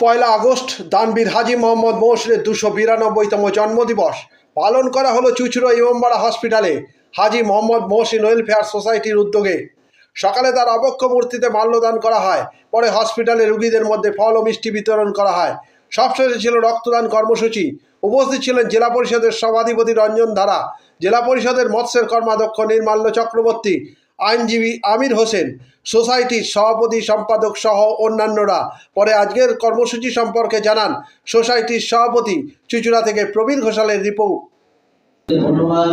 পয়লা August, দানবীর হাজি মোহাম্মদ মহসিনের দুশো বিরানব্বইতম জন্মদিবস পালন করা হলো চুচুড়ো ইমামবাড়া হসপিটালে, হাজি মোহাম্মদ মহসিন ওয়েলফেয়ার সোসাইটির উদ্যোগে। সকালে তার অবক্ষ মূর্তিতে মাল্যদান করা হয়, পরে হসপিটালে রুগীদের মধ্যে ফল ও মিষ্টি বিতরণ করা হয়। সবশেষে ছিল রক্তদান কর্মসূচি। উপস্থিত ছিলেন জেলা পরিষদের সভাধিপতি রঞ্জন ধারা, জেলা পরিষদের মৎস্যের কর্মাধ্যক্ষ নির্মাল্য চক্রবর্তী আইনজীবী আমির হোসেন সোসাইটির সভাপতি, সম্পাদক সহ অন্যান্যরা। পরে আজকের কর্মসূচি সম্পর্কে জানান সোসাইটির সভাপতি চুচুড়া থেকে প্রবীর ঘোষালের রিপোর্ট। ধন্যবাদ।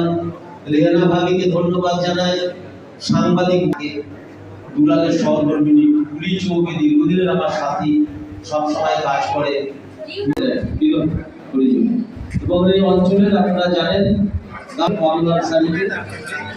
এবং এই অঞ্চলের আপনারা জানেন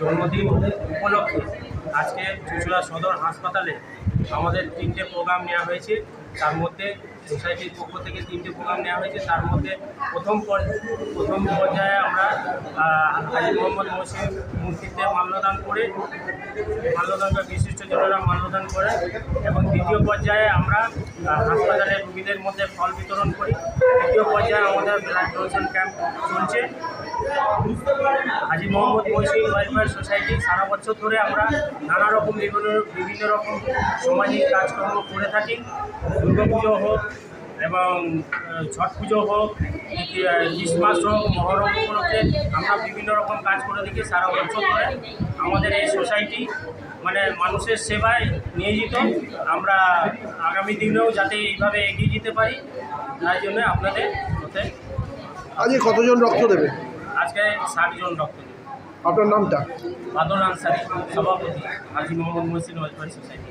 জন্মদিন উপলক্ষে আজকে চুচুড়া সদর হাসপাতালে আমাদের তিনটে প্রোগ্রাম নেওয়া হয়েছে। তার মধ্যে সোসাইটির পক্ষ থেকে তিনটে প্রোগ্রাম নেওয়া হয়েছে। তার মধ্যে প্রথম পর- প্রথম পর্যায়ে আমরা হাজি মোহাম্মদ মহসিন মূর্তিতে মাল্যদান করে মাল্যদান বা বিশিষ্টজনেরা মাল্যদান করে এবং দ্বিতীয় পর্যায়ে আমরা হাসপাতালের রোগীদের মধ্যে ফল বিতরণ করি। তৃতীয় পর্যায়ে আমাদের ব্লাড ডোনেশন ক্যাম্প চলছে। মোহাম্মদ মহসিন ওয়েলফেয়ার সোসাইটি সারা বছর ধরে আমরা নানা রকম বিভিন্ন বিভিন্ন রকম সামাজিক কাজকর্ম করে থাকি। দুর্গাপুজো হোক এবং ছট পুজো হোক ক্রিসমাস হোক মহরম উপলক্ষে আমরা বিভিন্ন রকম কাজ করে থাকি সারা বছর ধরে। আমাদের এই সোসাইটি মানে মানুষের সেবায় নিয়োজিত। আমরা আগামী দিনেও যাতে এইভাবে এগিয়ে যেতে পারি তাই জন্য আপনাদের আজকে কতজন রক্ত দেবে? আজকে ষাট জন রক্ত দিই আপনার নামটা? বাদল আনসারি সভাপতি হাজি মোহাম্মদ মহসিন ওয়েলফেয়ার সোসাইটি।